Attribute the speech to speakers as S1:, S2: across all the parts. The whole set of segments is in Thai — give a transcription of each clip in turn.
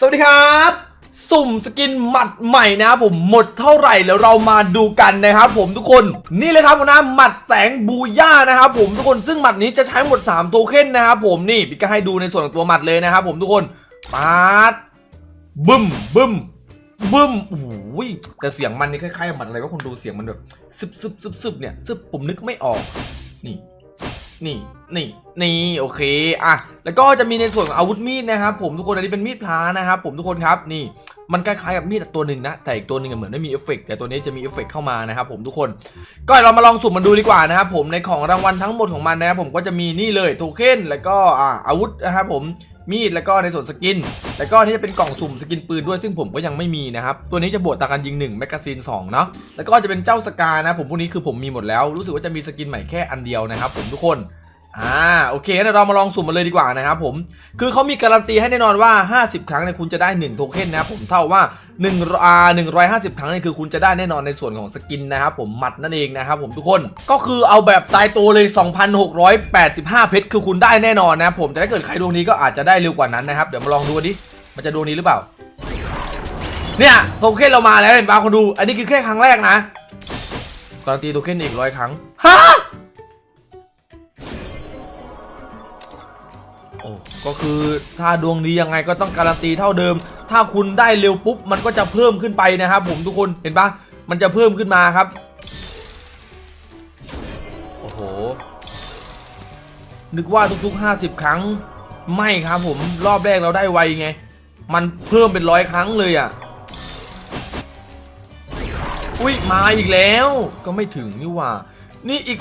S1: สวัสดีครับ สุ่มสกินหมัดใหม่นะครับผมหมดเท่าไหร่แล้วเรามาดูกันนะครับผมทุกคนนี่เลยครับผมนะหมัดแสงบูย่านะครับผมทุกคนซึ่งหมัดนี้จะใช้หมด 3 โทเค็นนะครับผมนี่พี่ก็ให้ดูในส่วนของตัวหมัดเลยนะครับผมทุกคนปาดบึ้มบึ้มบึ้มโอ้ยแต่เสียงมันนี่คล้ายๆหมัดอะไรก็คนดูเสียงมันแบบซึบซึบซึบซึบเนี่ยซึบผมนึกไม่ออกนี่ นี่ นี่ นี่ โอเค อะ แล้วก็จะมีในส่วนของอาวุธมีดนะครับ ผมทุกคน อันนี้เป็นมีดพลานะครับ ผมทุกคนครับ นี่ มันคล้ายๆกับมีดตัวหนึ่งนะ แต่อีกตัวหนึ่งเหมือนไม่มีเอฟเฟกต์แต่ตัวนี้จะมีเอฟเฟกต์เข้ามานะครับผมทุกคน ก็เรามาลองสุ่มมันดูดีกว่านะครับผมในของรางวัลทั้งหมดของมันนะครับผมก็จะมีนี่เลยโทเค็นแล้วก็อาอาวุธนะครับผมมีดแล้วก็ในส่วนสกิน แล้วก็ที่จะเป็นกล่องสุ่มสกินปืนด้วยซึ่งผมก็ยังไม่มีนะครับ ตัวนี้จะบวกตาการยิง1แมกกาซีน2เนาะแล้วก็จะเป็นเจ้าสกานะผมพวกนี้คือผมมีหมดแล้ว รู้สึกว่าจะมีสกินใหม่แค่อันเดียวนะครับผมทุกคน อ่าโอเคงั้นเรามาลองสุ่มมันเลยดีกว่านะครับผมคือเขามีการันตีให้แน่นอนว่า 50 ครั้งเนี่ยคุณจะได้ 1 โทเค็นนะครับผมเท่าว่า1อ่า150 ครั้งเนี่ยคือคุณจะได้แน่นอนในส่วนของสกินนะครับผมหมัดนั่นเองนะครับผมทุกคนก็คือเอาแบบตายตัวเลย 2,685 เพชรคือคุณได้แน่นอนนะครับผมแต่ถ้าเกิดใครดวงนี้ก็อาจจะได้เร็วกว่านั้นนะครับเดี๋ยวมาลองดูดิมันจะดวงนี้หรือเปล่า เนี่ยโทเค็นเรามาแล้วเห็นป่ะคนดู อันนี้คือแค่ครั้งแรกนะการันตีโทเค็นอีกร้อยครั้งฮะ โอ้ก็คือถ้าดวงดียังไงก็ต้องการันตีเท่าเดิม ถ้าคุณได้เร็วปุ๊บมันก็จะเพิ่มขึ้นไปนะครับ ผมทุกคนเห็นปะมันจะเพิ่มขึ้นมาครับโอ้โหนึกว่าทุกๆ 50 ครั้งไม่ครับผมรอบแรกเราได้ไวไง มันเพิ่มเป็นร้อยครั้งเลยอะอุ้ยมาอีกแล้วก็ไม่ถึงนี่ว่า นี่อีก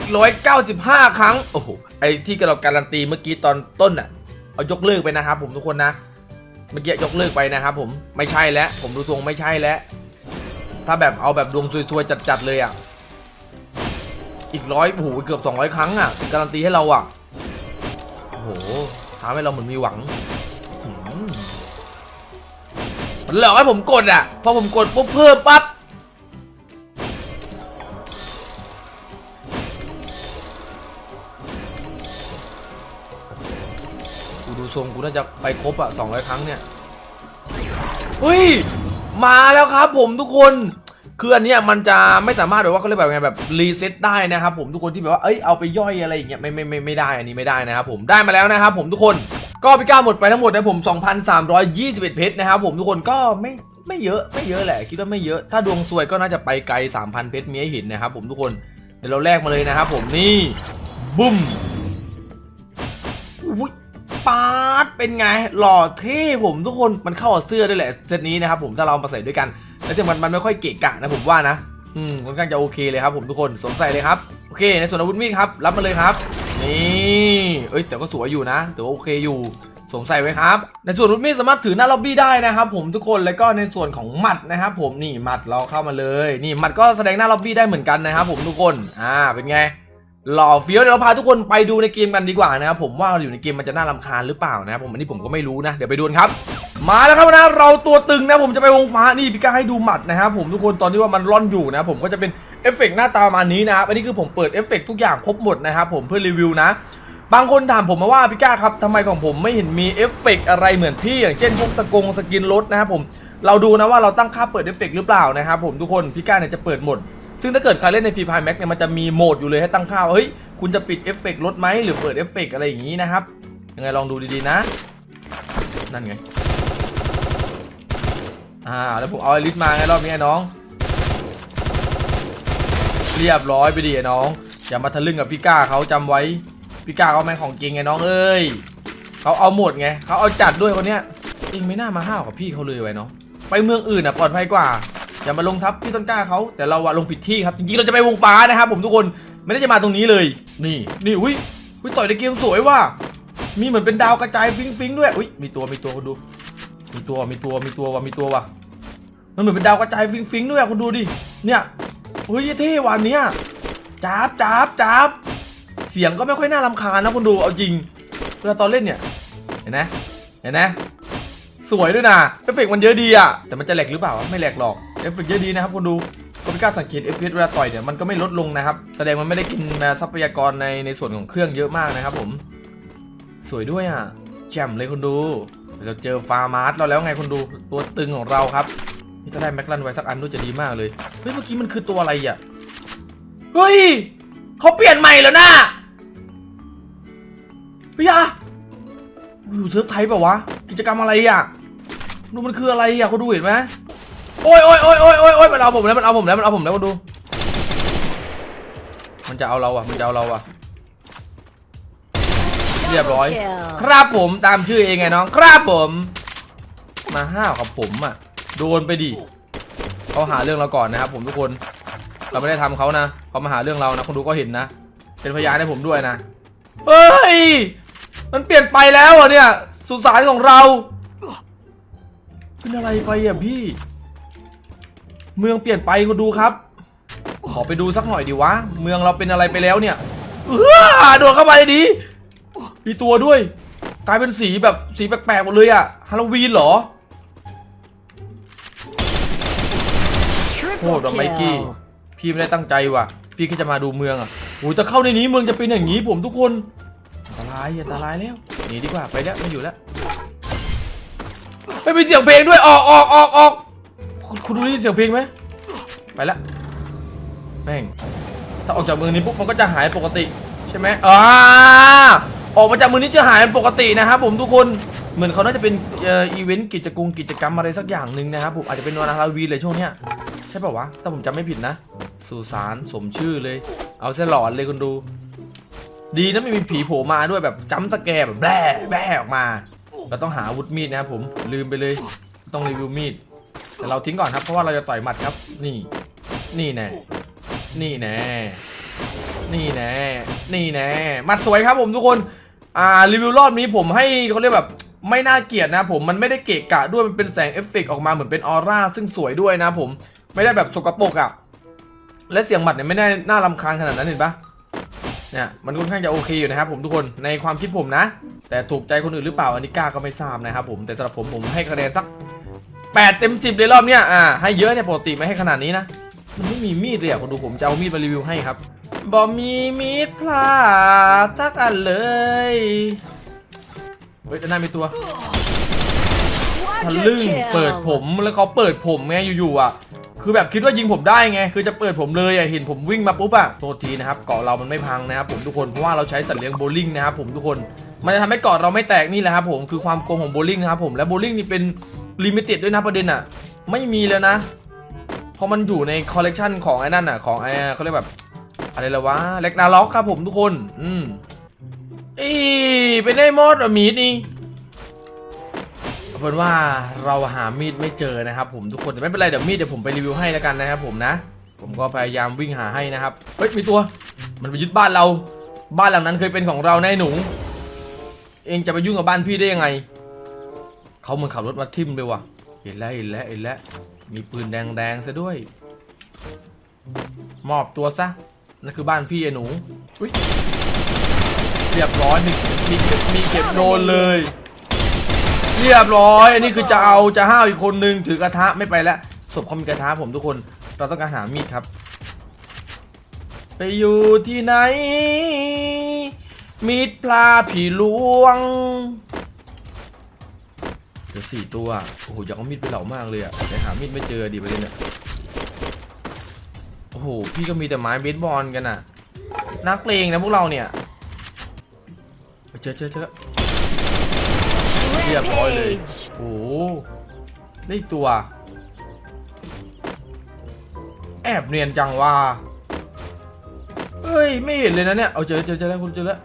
S1: 195 ครั้ง โอ้โห ไอ้ที่เราการันตีเมื่อกี้ตอนต้นอะ เอายกเลิกไปนะครับผมทุกคนนะ เมื่อกี้ยกเลิกไปนะครับผมไม่ใช่แล้วผมดูทรงไม่ใช่แล้วถ้าแบบเอาแบบดวงซวยๆจัดๆเลยอะอีกร้อยโอ้โหเกือบ 200 ครั้งอะการันตีให้เราอะโอ้โหทำให้เราเหมือนมีหวังมมันหลอกให้ผมกดอะพอผมกดปุ๊บเพิ่มปั๊บ กูน่าจะไปครบอะ200 ครั้งเนี่ยเฮ้ย มาแล้วครับผมทุกคน คืออันเนี้ยมันจะไม่สามารถแบบว่าเขาเรียกแบบไงแบบรีเซ็ตได้นะครับผมทุกคนที่แบบว่า เอ้ยเอาไปย่อยอะไรอย่างเงี้ยไม่ไม่ไม่ไม่ได้อันนี้ไม่ได้นะครับผมได้มาแล้วนะครับผมทุกคน ก็พี่ก้าหมดไปทั้งหมดนะผม 2,321 เพชรนะครับผมทุกคนก็ไม่ไม่เยอะไม่เยอะแหละ คิดว่าไม่เยอะถ้าดวงซวยก็น่าจะไปไกล 3,000 เพชรมีให้เห็นนะครับผมทุกคนเดี๋ยวเราแลกมาเลยนะครับผมนี่บุ้มอุ้ย ปาดเป็นไงหล่อเท่ผมทุกคนมันเข้ากับเสื้อด้วยแหละเซตนี้นะครับผมถ้าเราเอามาใส่ด้วยกันแล้วแต่มันมันไม่ค่อยเกะกะนะผมว่านะอืมค่อนข้างจะโอเคเลยครับผมทุกคนสวมใส่เลยครับโอเค ในส่วนอาวุธมีดครับรับมาเลยครับ นี่เอ้ยแต่ก็สวยอยู่นะแต่ว่าโอเคอยู่สวมใส่ไว้ครับ ในส่วนอาวุธมีดสามารถถือหน้าล็อบบี้ได้นะครับผมทุกคนแล้วก็ในส่วนของหมัดนะครับผมนี่หมัดเราเข้ามาเลย นี่หมัดก็แสดงหน้าล็อบบี้ได้เหมือนกันนะครับผมทุกคนอ่าเป็นไง หล่อเฟี้ยวเดี๋ยวเราพาทุกคนไปดูในเกมกันดีกว่านะครับผมว่าอยู่ในเกมมันจะน่ารำคาญหรือเปล่านะครับผมอันนี้ผมก็ไม่รู้นะ เดี๋ยวไปดูกันครับ มาแล้วครับนะเราตัวตึงนะผมจะไปวงฟ้านี่พี่ก้าให้ดูหมัดนะครับผมทุกคนตอนที่ว่ามันร่อนอยู่นะผมก็จะเป็นเอฟเฟกต์หน้าตาประมาณนี้นะครับอันนี้คือผมเปิดเอฟเฟกต์ทุกอย่างครบหมดนะครับผมเพื่อรีวิวนะบางคนถามผมมาว่าพี่ก้าครับทำไมของผมไม่เห็นมีเอฟเฟกต์อะไรเหมือนพี่อย่างเช่นพวกสกงสกินรถนะครับผมเราดูนะว่าเราตั้งค่าเปิดเอฟเฟกต์หรือเปล่านะครับผมทุกคนพี่ก้าเนี่ยจะเปิดหมด ซึ่งถ้าเกิดใครเล่นใน Free Fire Max เนี่ยมันจะมีโหมดอยู่เลยให้ตั้งค่าว่าเฮ้ยคุณจะปิดเอฟเฟกต์ลดไหมหรือเปิดเอฟเฟกต์อะไรอย่างนี้นะครับยังไงลองดูดีๆนะ นั่นไงอ่าแล้วผมเอาไอริสมาไงรอบนี้ไอ้น้อง เรียบร้อยไปดิไอ้น้องอย่ามาทะลึ่งกับพี่ก้าเขาจำไว้พี่ก้าเขาแม่งของจริงไงน้องเอ้ยเขาเอาหมดไงเขาเอาจัดด้วยคนเนี้ยเองไม่น่ามาห้าวกับพี่เขาเลยไว้น้องไปเมืองอื่นอะปลอดภัยกว่า อย่ามาลงทับพี่ต้นกล้าเขาแต่เราอะลงผิดที่ครับจริงๆเราจะไปวงฟ้านะครับผมทุกคนไม่ได้จะมาตรงนี้เลย นี่นี่อุ้ยอุ้ยต่อยในเกมสวยว่ะมีเหมือนเป็นดาวกระจายฟิงฟิงด้วยอุ้ยมีตัวมีตัวคุณดู มีตัวมีตัวมีตัวว่ะมีตัวว่ะมันเหมือนเป็นดาวกระจายฟิงฟิงด้วยคุณดูดิเนี่ยเฮ้ยเท่ว่ะเนี้ยจับจับจับเสียงก็ไม่ค่อยน่ารำคาญนะคุณดูเอาจริงเวลาตอนเล่นเนี่ยเห็นไหมเห็นไหมสวยด้วยนะเอฟเฟกมันเยอะดีอะแต่มันจะแหลกหรือเปล่าไม่แหลกหรอก อฟเฟกต์เยอะดีนะครับคุณดูก็ไม่กล้าสังเกตเอฟเเวลาต่อยเนี่ยมันก็ไม่ลดลงนะครับ แสดงมันไม่ได้กินทรัพยากรในในส่วนของเครื่องเยอะมากนะครับผม สวยด้วยอะแจ่มเลยคุณดู เราเจอฟาร์มาร์สเราแล้วไงคนดูตัวตึงของเราครับนี่ถ้าได้แม็กลันไว้สักอันด้วยจะดีมากเลย เฮ้ยเมื่อกี้มันคือตัวอะไรอะ เฮ้ยเขาเปลี่ยนใหม่แล้วนะพี่ยาอยู่เซิร์ฟไทยเปล่าวะ กิจกรรมอะไรอะดูมันคืออะไรอะเขาดูเห็นไหม อ้ยโอ้ยโอ้ยโอ้ยโอ้ยโอ้ยมันเอาผมแล้วมันเอาผมแล้วมันเอาผมแล้วคนดู มันจะเอาเราอะ มันจะเอาเราอะ เรียบร้อย ครับผมตามชื่อเองไงน้อง ครับผม มาห้าวกับผมอะ โดนไปดิเขาหาเรื่องเราก่อนนะครับผมทุกคน เราไม่ได้ทำเขานะเขามาหาเรื่องเรานะคนดูก็เห็นนะ เป็นพยานให้ผมด้วยนะ เฮ้ย มันเปลี่ยนไปแล้วอะเนี่ย สุสานของเราเป็นอะไรไปอะพี่ เมืองเปลี่ยนไปคนดูครับ ขอไปดูสักหน่อยดีวะ เมืองเราเป็นอะไรไปแล้วเนี่ยเออโดดเข้าไปดีมีตัวด้วย กลายเป็นสีแบบสีแปลกๆหมดเลยอะฮาโลวีนเหรอโทษว่าไมกี้ พี่ไม่ได้ตั้งใจว่ะ พี่แค่จะมาดูเมืองอะโอ้ยจะเข้าในนี้เมืองจะเป็นอย่างนี้ผมทุกคนอันตรายอันตรายแล้วหนีดีกว่าไปแล้วไม่อยู่แล้วไม่มีเสียงเพลงด้วยออกออกออกออก คุณคุณดูได้ยินเสียงเพลงไหมไปแล้วแม่งถ้าออกจากมือนี้ปุ๊บมันก็จะหายปกติ ใช่ไหมอ่าออกมาจากมือนี้จะหายปกตินะครับผมทุกคนเหมือนเขาน่าจะเป็นเอ่ออีเวนต์กิจกรรมกิจกรรมอะไรสักอย่างหนึ่งนะครับผมอาจจะเป็นวันฮาโลวีนเลยช่วงเนี้ยใช่ป่าวะถ้าผมจำไม่ผิดนะสุสานสมชื่อเลย เอาเส้นหลอนเลยคุณดู ดีนะไม่มีผีโผล่มาด้วยแบบจ้ำสแกร์แบบแบ่แบ่ออกมา เราต้องหาอาวุธมีดนะครับผมลืมไปเลยต้องรีวิวมีด แต่เราทิ้งก่อนครับ เพราะว่าเราจะต่อยหมัดครับ นี่ นี่แน่ นี่แน่ นี่แน่ นี่แน่หมัดสวยครับผมทุกคน อ่ารีวิวรอบนี้ผมให้เขาเรียกแบบไม่น่าเกลียดนะผมมันไม่ได้เกะกะด้วยมันเป็นแสงเอฟเฟกต์ออกมาเหมือนเป็นออร่าซึ่งสวยด้วยนะผมไม่ได้แบบสกปรกอะ่ะและเสียงหมัดเนี่ยไม่ได้น่ารำคาญขนาดนั้นเห็นปะเนี่ยมันค่อนข้างจะโอเคอยู่นะครับผมทุกคนในความคิดผมนะ แต่ถูกใจคนอื่นหรือเปล่าอันนี้กล้าก็ไม่ทราบนะครับผมแต่สำหรับผมผมให้คะแนนสัก 8 เต็ม 10 เลยรอบเนี้ยอ่าให้เยอะเนี่ยปกติไม่ให้ขนาดนี้นะมันไม่มีมีดเลยอะคนดูผมจะเอามีดมารีวิวให้ครับบอมีมีดพลาดสักอันเลยเฮ้ยแต่หน้ามีตัวทะลึ่งเปิดผมแล้วเขาเปิดผมไงอยู่ๆอะ คือแบบคิดว่ายิงผมได้ไง คือจะเปิดผมเลยอะเห็นผมวิ่งมาปุ๊บอะโทษทีนะครับเกาะเรามันไม่พังนะครับผมทุกคนเพราะว่าเราใช้สัตว์เลี้ยงโบลิ่งนะครับผมทุกคนมันจะทำให้เกาะเราไม่แตกนี่แหละครับผมคือความโกงของโบลิ่งนะครับผมและโบลิ่งนี่เป็น ลิมิเต็ดด้วยนะประเด็นอะ ไม่มีแล้วนะเพราะมันอยู่ในคอลเลกชันของไอ้นั่นอะ ของไอ้เขาเรียกแบบ อะไรละวะเล็กนาล็อกครับผมทุกคน อืมอีเป็นไอ้มอดอะมีดนี่เอาเป็นว่าเราหามีดไม่เจอนะครับผมทุกคนแต่ไม่เป็นไรเดี๋ยวมีดเดี๋ยวผมไปรีวิวให้แล้วกันนะครับผมนะ ผมก็พยายามวิ่งหาให้นะครับเฮ้ยมีตัว มันไปยึดบ้านเรา บ้านหลังนั้นเคยเป็นของเราแน่หนู เองจะไปยุ่งกับบ้านพี่ได้ยังไง เขาเหมือนขับรถมาทิ่มเลยว่ะ เห็นแล้วเห็นแล้วเห็นแล้ว มีปืนแดงๆซะด้วย มอบตัวซะ นั่นคือบ้านพี่ไอ้หนู อุ้ย เรียบร้อย มีมีมีเก็บโดนเลย เรียบร้อย อันนี้คือจะเอาจะห้าวอีกคนนึงถือกระทะไม่ไปแล้วศพเขามีกระทะผมทุกคน เราต้องการหามีดครับ ไปอยู่ที่ไหนมีดปลาผีลวง ลือสี่ตัวโอ้โหอยากเอามีดไปเหล่ามากเลยอะแต่หามีดไม่เจอดีประเด็นอะโอ้โหพี่ก็มีแต่ไม้เบสบอลกันอะนักเลงนะพวกเราเนี่ยเจอเจอเจอแล้วเรียบร้อยเลยโอ้โหได้ตัว แอบเนียนจังว่าเฮ้ยไม่เห็นเลยนะเนี่ยเอาเจอเจอเจอแล้วคุณเจอแล้ว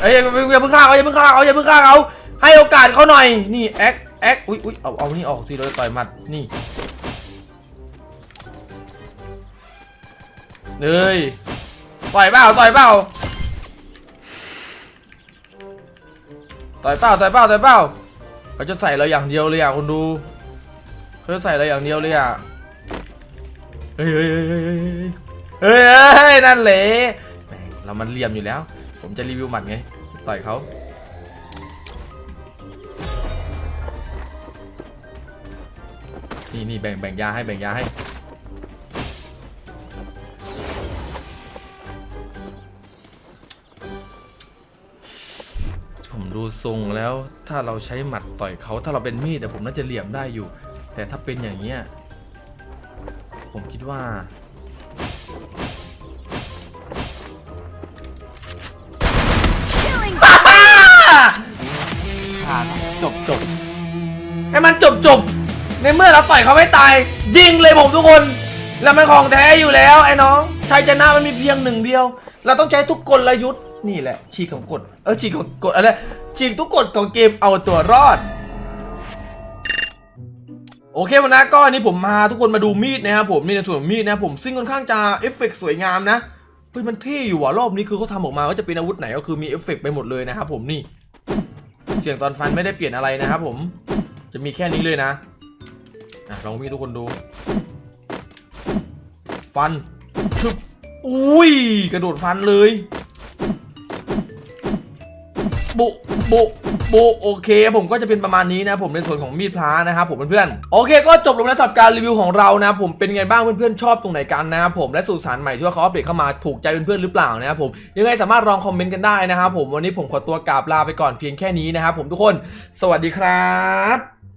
S1: เอ้ยอย่าเพิ่งฆ่าเขาอย่าเพิ่งฆ่าเขาอย่าเพิ่งฆ่าเขา ให้โอกาสเขาหน่อย นี่แอคแอคอุ้ยอุ้ยเอาเอานี่ออกสิเราจะต่อยหมัดนี่เอ้ยต่อยเปล่าต่อยเปล่าต่อยเป้าต่อยเป้าต่อยเป้าเขาจะใส่เราอย่างเดียวเลยอะคุณดูเขาจะใส่เราอย่างเดียวเลยอะเฮ้ยเฮ้ยเฮ้ยนั่นแหละแม่เรามันเหลี่ยมอยู่แล้ว ผมจะรีวิวหมัดไงต่อยเขา นี่นี่แบ่งแบ่งยาให้แบ่งยาให้ ผมดูททรงแล้วถ้าเราใช้หมัดต่อยเขาถ้าเราเป็นมีดแต่ผมน่าจะเหลี่ยมได้อยู่ แต่ถ้าเป็นอย่างเงี้ยผมคิดว่า
S2: ขาดจบจบ
S1: ให้มันจบจบ ในเมื่อเราต่อยเขาไม่ตาย ยิงเลยผมทุกคน แล้วมันของแท้อยู่แล้วไอ้น้องชัยชนะมันมีเพียงหนึ่งเดียว เราต้องใช้ทุกกลยุทธ์นี่แหละฉีกของกฎเออฉีกของกฎอะไรฉีกทุกกฎของเกมเอาตัวรอดโอเควันนะก็อันนี้ผมมาทุกคนมาดูมีดนะครับผมนี่ในส่วนมีดนะผมซึ่งค่อนข้างจะเอฟเฟกต์สวยงามนะเฮ้ยมันเท่อยู่ว่ะรอบนี้คือเขาทำออกมาว่าจะเป็นอาวุธไหนก็คือมีเอฟเฟกต์ไปหมดเลยนะครับผมนี่ เสียงตอนฟันไม่ได้เปลี่ยนอะไรนะครับผมจะมีแค่นี้เลยนะ อะลองมีดทุกคนดู ฟันชึบอุ้ย กระโดดฟันเลยโบะโบะโบะโอเค ผมก็จะเป็นประมาณนี้นะ ผมในส่วนของมีดพระนะครับผมเพื่อนๆโอเค ก็จบลงแล้วสำหรับการรีวิวของเรานะ ผมเป็นไงบ้างเพื่อนๆชอบตรงไหนกันนะครับผมและสู่สารใหม่ที่ว่าเขาอัปเดตเข้ามาถูกใจเพื่อนๆหรือเปล่านะครับผมยังไงสามารถลองคอมเมนต์กันได้นะครับผมวันนี้ผมขอตัวกราบลาไปก่อนเพียงแค่นี้นะครับผมทุกคน สวัสดีครับ